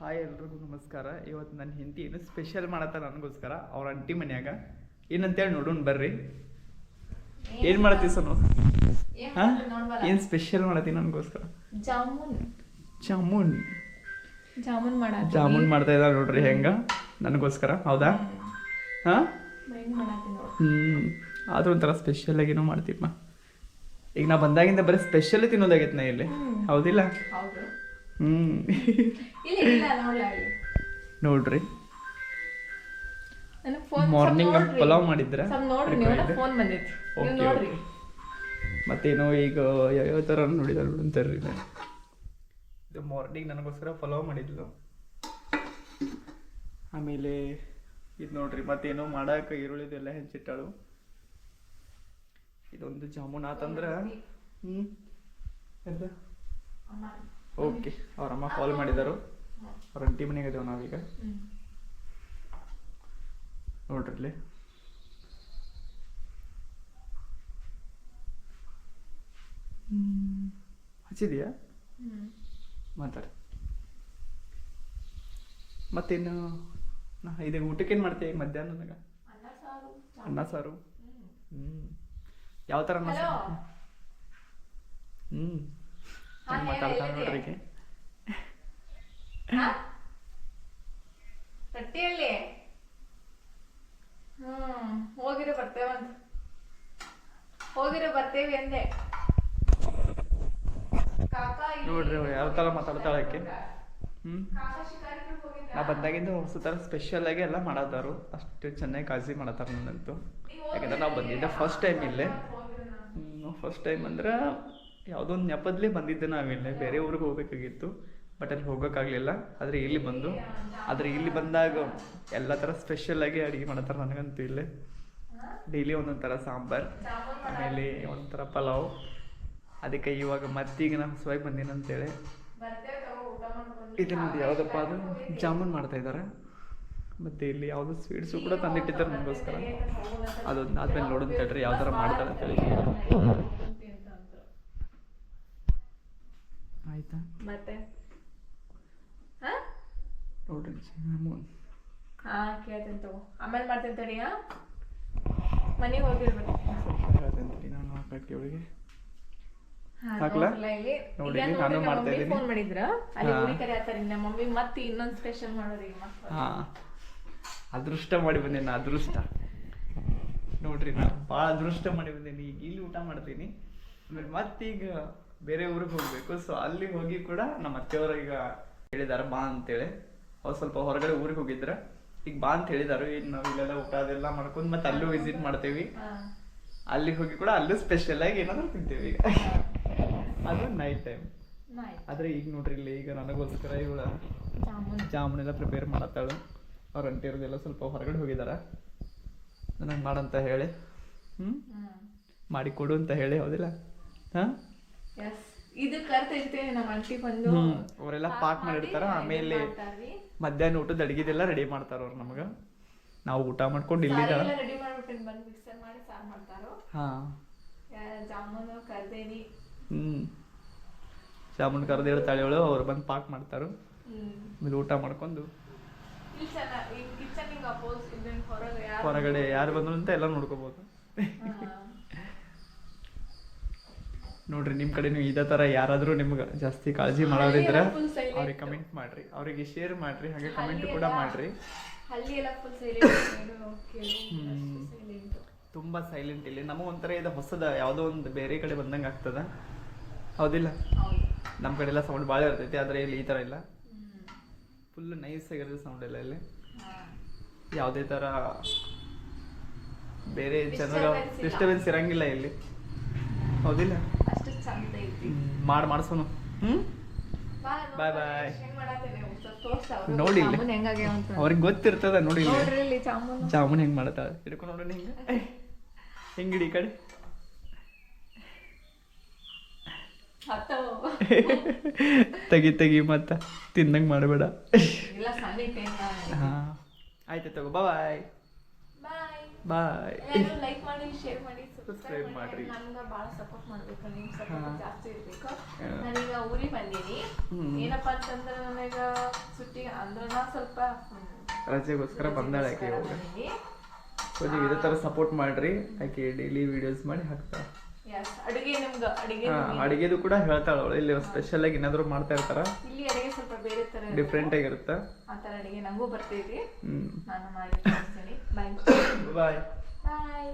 Hi ಎಲ್ರಿಗೂ ನಮಸ್ಕಾರ. ಇವತ್ತು ನನ್ನ ಹೆಂಡತಿ ಏನು ಸ್ಪೆಷಲ್ ಮಾಡತ್ತ ನನಗೋಸ್ಕರ. ಅವ್ರ ಅಂಟಿ ಮನ್ಯಾಗ. ಏನಂತೇಳಿ ನೋಡೋಣ ಬರ್ರಿ. ಏನು ಮಾಡತ್ತೀವಿ ಸನು? ಏನ್ ಹಾಂ? ಏನು ಸ್ಪೆಷಲ್ ಮಾಡತ್ತೀನಿ ನನಗೋಸ್ಕರ? ಜಾಮೂನ್. ಜಾಮೂನ್. ಜಾಮೂನ್ ಮಾಡ ಜಾಮೂನ್ ಮಾಡ್ತಾ ಇದ್ದಾರೆ ನೋಡ್ರಿ ಹೆಂಗ? ನನಗೋಸ್ಕರ ಹೌದಾ? ಹಾಂ? ಹ್ಞೂ ಆದ್ರೂ ಒಂಥರ ಸ್ಪೆಷಲ್ ಆಗೇನೋ ಮಾ ಈಗ ನಾ ಬಂದಾಗಿಂದ ಬರೀ ಸ್ಪೆಷಲ್ ತಿನ್ನೋದಾಗೈತೆ ನಾ ಇಲ್ಲಿ. ಹೌದಿಲ್ಲ? ಇಲ್ಲಿ ನೋಡ್ರಿ. ಮಾರ್ನಿಂಗ್ ಪಲಾವ್ ಮಾಡಿದ್ರೆ? ಮತ್ತೇನೋ ಈಗ ಯಾವ್ಯಾವ ಥರ ನೋಡಿದಾರೆ ಅಂತಾರ್ರಿ ಇದು ಮಾರ್ನಿಂಗ್ ನನಗೋಸ್ಕರ ಪಲಾವ್ ಮಾಡಿದ್ಲು. ಆಮೇಲೆ ಇದು ನೋಡ್ರಿ ಮತ್ತೇನೋ ಮಾಡಕ್ಕೆ ಈರುಳ್ಳಿದೆಲ್ಲ ಹೆಚ್ಚಿಟ್ಟಾಳು ಇದೊಂದು ಜಾಮೂನ್ ಆತಂದ್ರೆ ಹ್ಞೂ ಎಂತ? ಓಕೆ ಅವ್ರ ಅಮ್ಮ ಕಾಲ್ ಮಾಡಿದರು. ಅವ್ರ ಅಂಟಿ ಮನೆಗೆ ಇದೇವು ನಾವೀಗ. ನೋಡ್ರಿ ಹಚ್ಚಿದೀಯಾ. ಮಾತಾಡಿ. ಮತ್ತೇನು? ಇದೇ ಊಟಕ್ಕೆ ಏನು ಮಾಡ್ತೀಯ ಈಗ ಮಧ್ಯಾಹ್ನ ನನಗೆ ಅನ್ನ ಸಾರು. ಹ್ಞೂ ಯಾವ ಥರ ಅನ್ನ ಸಾರು? ಹ್ಞೂ ಹೆಂಗೆ ಮಾತಾಡ್ತಾಳೆ ಹೇಳಿದೆ. ನೋಡ್ರಿ. ಈಕೆ. ತಟ್ಟಿಯಲ್ಲಿ ಹ್ಮ್ ಹೋಗಿರೋ ಬರ್ತೇವಂತ ಹೋಗಿರೋ ಬರ್ತೇವಿ ಅಂದೆ ನೋಡ್ರಿ ಯಾವ ಥರ ಮಾತಾಡ್ತಾಳೆ ಆಕೆ. ಹ್ಞೂ? ನಾ ಬಂದಾಗಿಂದ ಹೊಸ ಥರ ಸ್ಪೆಷಲ್ ಆಗಿ ಎಲ್ಲ ಮಾಡತ್ತಾರು ಅಷ್ಟು ಚೆನ್ನಾಗಿ ಕಾಳಜಿ ಮಾಡತ್ತಾರ ನನ್ನಂತೂ. ಯಾಕಂದ್ರೆ ನಾವು ಬಂದಿದ್ದೆ ಫಸ್ಟ್ ಟೈಮ್ ಇಲ್ಲೇ. ಫಸ್ಟ್ ಟೈಮ್ ಅಂದ್ರೆ ಯಾವುದೋ ಒಂದು ನೆಪದಲ್ಲಿ ಬಂದಿದ್ದೆ ನಾವಿಲ್ಲೇ ಬೇರೆ ಊರಿಗೆ ಹೋಗಬೇಕಾಗಿತ್ತು ಬಟ್ ಅಲ್ಲಿ ಹೋಗೋಕ್ಕಾಗಲಿಲ್ಲ ಆದರೆ ಇಲ್ಲಿ ಬಂದು ಆದರೆ ಇಲ್ಲಿ ಬಂದಾಗ ಎಲ್ಲ ಥರ ಸ್ಪೆಷಲ್ ಆಗಿ ಅಡುಗೆ ಮಾಡತ್ತಾರೆ ನನಗಂತೂ ಇಲ್ಲೇ. ಡೈಲಿ ಒಂದೊಂದು ಥರ ಸಾಂಬಾರ್ ಆಮೇಲೆ ಒಂಥರ ಪಲಾವ್. ಅದಕ್ಕೆ ಇವಾಗ ಮತ್ತೀಗ ನಾನು ಹೊಸವಾಗಿ ಬಂದೀನಿ ಅಂತೇಳಿ. ಇದನ್ನದು ಯಾವುದಪ್ಪ ಅದು? ಜಾಮೂನ್ ಮಾಡ್ತಾ ಇದ್ದಾರೆ ಮತ್ತು ಇಲ್ಲಿ ಯಾವುದೋ ಸ್ವೀಟ್ಸು ಕೂಡ ತಂದಿಟ್ಟಿದ್ದಾರೆ ನನಗೋಸ್ಕರ ಅದೊಂದು ಆದ್ಮೇಲೆ ನೋಡೋಣ ತಡ್ರಿ ಯಾವ ಥರ ಮಾಡ್ತಾರೆ ಅಂತೇಳಿ ಆಯ್ತಾ ಮತ್ತೆ ಹಾ ನೋಡ್ರಿ ಹಾ ಕೇಳ್ತೀನಿ ತಗೋ ಆಮೇಲೆ ಮಾಡ್ತೀನಿ ತಡಿಯಾ ಮನೆಗೆ ಹೋಗಿರ್ಬೇಕು ಹೇಳ್ತೇನೆ ನಾನು ಹಾಕಕ್ಕೆ ಇವಳಿಗೆ ಹಾಕ್ಲಾ? ನೋಡಿ, ನಾನು ಮಾಡ್ತಾ ಇದ್ದೀನಿ. ಫೋನ್ ಮಾಡಿದ್ರ ಅಲ್ಲಿ ಮಮ್ಮಿ ಮತ್ತೆ ಇನ್ನೊಂದ್ ಸ್ಪೆಷಲ್ ಮಾಡೋರಿ ಮತ್ತೆ ಹಾಂ ಅದೃಷ್ಟ ಮಾಡಿ ಬಂದೇನಿ ಅದೃಷ್ಟ ನೋಡ್ರಿ ನಾನು ಭಾಳ ಅದೃಷ್ಟ ಮಾಡಿ ಬಂದೇನಿ ಈಗ ಇಲ್ಲಿ ಊಟ ಮಾಡ್ತೀನಿ. ಆಮೇಲೆ ಮತ್ತೀಗ ಬೇರೆ ಊರಿಗೆ ಹೋಗ್ಬೇಕು. ಸೊ ಅಲ್ಲಿ ಹೋಗಿ ಕೂಡ ನಮ್ಮ ಅತ್ತೆಯವರು ಈಗ ಹೇಳಿದಾರ ಬಾ ಅಂತೇಳಿ. ಅವ್ರು ಸ್ವಲ್ಪ ಹೊರಗಡೆ ಊರಿಗೆ ಹೋಗಿದ್ರ. ಈಗ ಬಾ ಅಂತ ಹೇಳಿದಾರು. ಈಗ ನಾವು ಇಲ್ಲೆಲ್ಲ ಊಟ ಅದೆಲ್ಲ ಮಾಡ್ಕೊಂಡು ಮತ್ತೆ ಅಲ್ಲೂ ವಿಸಿಟ್ ಮಾಡ್ತೇವಿ. ಅಲ್ಲಿ ಹೋಗಿ ಕೂಡ ಅಲ್ಲೂ ಸ್ಪೆಷಲ್ ಆಗಿ ಏನಾದ್ರು ತಿಂತೇವಿ ಈಗ. ಅದು ನೈಟ್ ಟೈಮ್. ಆದ್ರೆ ಈಗ ನೋಡ್ರಿ ಇಲ್ಲಿ ಈಗ ನನಗೋಸ್ಕರ ಇವಳ ಜಾಮೂನ್. ಎಲ್ಲ ಪ್ರಿಪೇರ್ ಮಾಡತ್ತಾಳು. ಅವ್ರ ಅಂಟಿರೋದೆಲ್ಲ ಸ್ವಲ್ಪ ಹೊರಗಡೆ ಹೋಗಿದಾರ. ನನಗೆ ಮಾಡಂತ ಹೇಳಿ. ಹ್ಮ್? ಮಾಡಿ ಕೊಡು ಅಂತ ಹೇಳಿ ಹೌದಿಲ್ಲ? ಹಾಂ? ಇದು ಕರ್ತೈತೇನೆ ನಮ್ಮ ಅಂಟಿ ಬಂದು ಅವರೆಲ್ಲ ಪಾಕ್ ಮಾಡಿರ್ತಾರ ಆಮೇಲೆ ಮಧ್ಯಾಹ್ನ ಊಟದ ಅಡುಗೆದೆಲ್ಲ ರೆಡಿ ಮಾಡ್ತಾರ ಅವ್ರು ನಮಗ. ನಾವು ಊಟ ಮಾಡ್ಕೊಂಡು ಇಲ್ಲಿ ರೆಡಿ ಮಾಡ್ಬಿಟ್ಟಿನಿ ಬಂದು ಮಿಕ್ಸರ್ ಮಾಡಿ ಸಾರು ಮಾಡ್ತಾರೋ? ಹಾಂ. ಜಾಮೂನು ಕರ್ದೇನಿ ಹ್ಞೂ ಜಾಮೂನ್ ಕರ್ದೇಳ ಹೇಳ್ತಾಳೆ ಅವಳು ಅವ್ರು ಬಂದು ಪಾಕ್ ಮಾಡ್ತಾರ. ಇಲ್ಲಿ ಆಮೇಲೆ ಊಟ ಮಾಡ್ಕೊಂಡು ಹೊರಗಡೆ ಯಾರು ಬಂದ್ರು ಅಂತ ಎಲ್ಲ ನೋಡ್ಕೋಬಹುದು. ನೋಡ್ರಿ ನಿಮ್ಮ ಕಡೆ ನೀವು ಇದೇ ಥರ ಯಾರಾದರೂ ನಿಮ್ಗೆ ಜಾಸ್ತಿ ಕಾಳಜಿ ಮಾಡೋರಿದ್ರೆ ಅವ್ರಿಗೆ ಕಮೆಂಟ್ ಮಾಡ್ರಿ. ಅವರಿಗೆ ಶೇರ್ ಮಾಡ್ರಿ ಹಾಗೆ ಕಮೆಂಟ್ ಕೂಡ ಮಾಡ್ರಿ. ತುಂಬ ಸೈಲೆಂಟ್ ಇಲ್ಲಿ. ನಮಗೆ ಒಂಥರ ಇದು ಹೊಸದ ಯಾವುದೋ ಒಂದು ಬೇರೆ ಕಡೆ ಬಂದಂಗೆ ಆಗ್ತದ. ಹೌದಿಲ್ಲ? ಹೌದು. ನಮ್ಮ ಕಡೆ ಎಲ್ಲ ಸೌಂಡ್ ಭಾಳ ಇರ್ತೈತಿ ಆದರೆ ಇಲ್ಲಿ ಈ ಥರ ಇಲ್ಲ. ಫುಲ್ ನೈಸ್ ಆಗಿರೋದು ಸೌಂಡ್ ಎಲ್ಲ ಇಲ್ಲಿ. ಹಾ. ಯಾವುದೇ ಥರ ಬೇರೆ ಜನರ ಇಲ್ಲ. ಡಿಸ್ಟರ್ಬೆನ್ಸ್ ಇರಂಗಿಲ್ಲ ಇಲ್ಲಿ. ಹೌದಿಲ್ಲ? ಚಂದ ಐತಿ ಮಾಡಿ ಮಾಡಿಸೋನು. ಬಾಯ್ ಬಾಯ್. ನೋಡಿ ಅವ್ರಿಗೆ ಗೊತ್ತಿರ್ತದ ನೋಡಿ ಜಾಮೂನ್. ಹೆಂಗ್ ಮಾಡತ್ತಾಳ ಹಿಡ್ಕೊಂಡು ನೋಡೋಣ ಹಿಂಗೆ ಹೆಂಗಿಡಿ ಈ ಕಡೆ. ತೆಗಿ ತೆಗಿ ಮತ್ತ. ತಿಂದಂಗೆ ಮಾಡಬೇಡ. ಹಾ. ಆಯ್ತು ತಗೋ ಬಾಯ್. ಬಾಯ್ ಲೈಕ್ ಮಾಡಿ ಶೇರ್ ಮಾಡಿ Subscribe ಸಬ್ಸ್ಕ್ರೈಬ್ ಮಾಡ್ರಿ. ಮಾಡಿ ನಮ್ಗೆ ಭಾಳ ಸಪೋರ್ಟ್ ಮಾಡಬೇಕು ನಿಮ್ಮ ಸಪೋರ್ಟ್ ಜಾಸ್ತಿ ಇರಬೇಕು. ಹಾ. ನಾನೀಗ ಊರಿಗೆ ಬಂದೀನಿ. ಏನಪ್ಪಾ ಅಂತಂದ್ರೆ ನನಗೆ ಸುಟ್ಟಿ ಅಂದ್ರೆ ನಾ ಸ್ವಲ್ಪ ರಜೆಗೋಸ್ಕರ ಬಂದಾಳೆ ಆಕೆ ಇವಾಗ. ಸೊ ನೀವು ಇದೇ ಥರ ಸಪೋರ್ಟ್ ಮಾಡ್ರಿ. ಆಕೆ ಡೈಲಿ ವಿಡಿಯೋಸ್ ಮಾಡಿ ಹಾಕ್ತಾಳೆ. ಎಸ್ ಅಡುಗೆ ನಿಮ್ಗೆ ಅಡುಗೆ ಹಾ ಅಡಿಗೆದು ಕೂಡ ಹೇಳ್ತಾಳೆ ಅವಳು. ಇಲ್ಲಿ ಸ್ಪೆಷಲ್ ಆಗಿ ಏನಾದ್ರು ಮಾಡ್ತಾ ಇರ್ತಾರ? ಇಲ್ಲಿ ಅಡುಗೆ ಸ್ವಲ್ಪ ಬೇರೆ ತರ ಇರುತ್ತೆ. ಡಿಫ್ರೆಂಟ್ ಆಗಿರುತ್ತೆ? ಆ ಥರ ಅಡುಗೆ ನಂಗೂ ಬರ್ತೈತಿ ಹ್ಮ್. ನಾನು ಮಾಡಿ ತೋರಿಸ್ತೀನಿ ಬಾಯ್ ಬಾಯ್ ಬಾಯ್